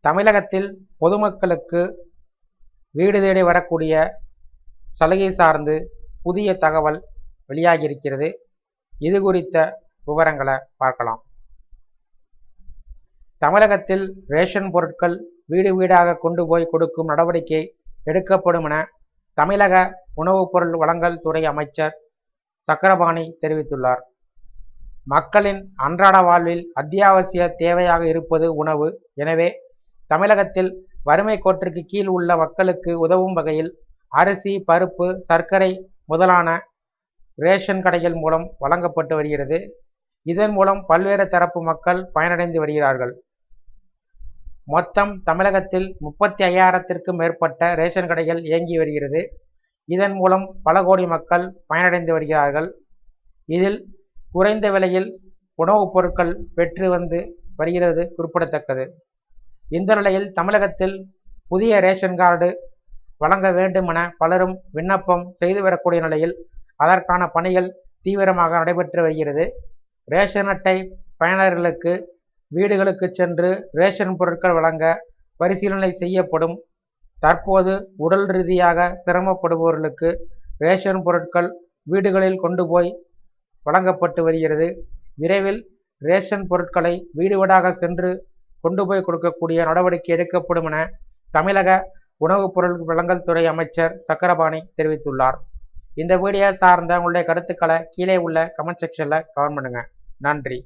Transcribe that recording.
தமிழகத்தில் பொதுமக்களுக்கு வீடு தேடி வரக்கூடிய சலுகை சார்ந்து புதிய தகவல் வெளியாகியிருக்கிறது. இது குறித்த விவரங்களை பார்க்கலாம். தமிழகத்தில் ரேஷன் பொருட்கள் வீடு வீடாக கொண்டு போய் கொடுக்கும் நடவடிக்கை எடுக்கப்படும் என தமிழக உணவுப் பொருள் வழங்கல் துறை அமைச்சர் சக்கரபாணி தெரிவித்துள்ளார். மக்களின் அன்றாட வாழ்வில் அத்தியாவசிய தேவையாக இருப்பது உணவு. எனவே தமிழகத்தில் வறுமை கோட்டிற்கு கீழ் உள்ள மக்களுக்கு உதவும் வகையில் அரிசி பருப்பு சர்க்கரை முதலான ரேஷன் கடைகள் மூலம் வழங்கப்பட்டு வருகிறது. இதன் மூலம் பல்வேறு தரப்பு மக்கள் பயனடைந்து வருகிறார்கள். மொத்தம் தமிழகத்தில் முப்பத்தி ஐயாயிரத்திற்கும் மேற்பட்ட ரேஷன் கடைகள் இயங்கி வருகிறது. இதன் மூலம் பல கோடி மக்கள் பயனடைந்து வருகிறார்கள். இதில் குறைந்த விலையில் உணவுப் பொருட்கள் பெற்று வந்து வருகிறது குறிப்பிடத்தக்கது. இந்த நிலையில் தமிழகத்தில் புதிய ரேஷன் கார்டு வழங்க வேண்டும் என பலரும் விண்ணப்பம் செய்து வரக்கூடிய நிலையில் அதற்கான பணிகள் தீவிரமாக நடைபெற்று வருகிறது. ரேஷன் அட்டை பயனர்களுக்கு வீடுகளுக்கு சென்று ரேஷன் பொருட்கள் வழங்க பரிசீலனை செய்யப்படும் தற்போது உடல் ரீதியாக சிரமப்படுபவர்களுக்கு ரேஷன் பொருட்கள் வீடுகளில் கொண்டு போய் வழங்கப்பட்டு வருகிறது. விரைவில் ரேஷன் பொருட்களை வீடு வீடாக சென்று கொண்டு போய் கொடுக்கக்கூடிய நடவடிக்கை எடுக்கப்படும் என தமிழக உணவுப் பொருள் வழங்கல் துறை அமைச்சர் சக்கரபாணி தெரிவித்துள்ளார். இந்த வீடியோ சார்ந்த உங்களுடைய கருத்துக்களை கீழே உள்ள கமெண்ட் செக்ஷனில் கமெண்ட் பண்ணுங்கள் நன்றி.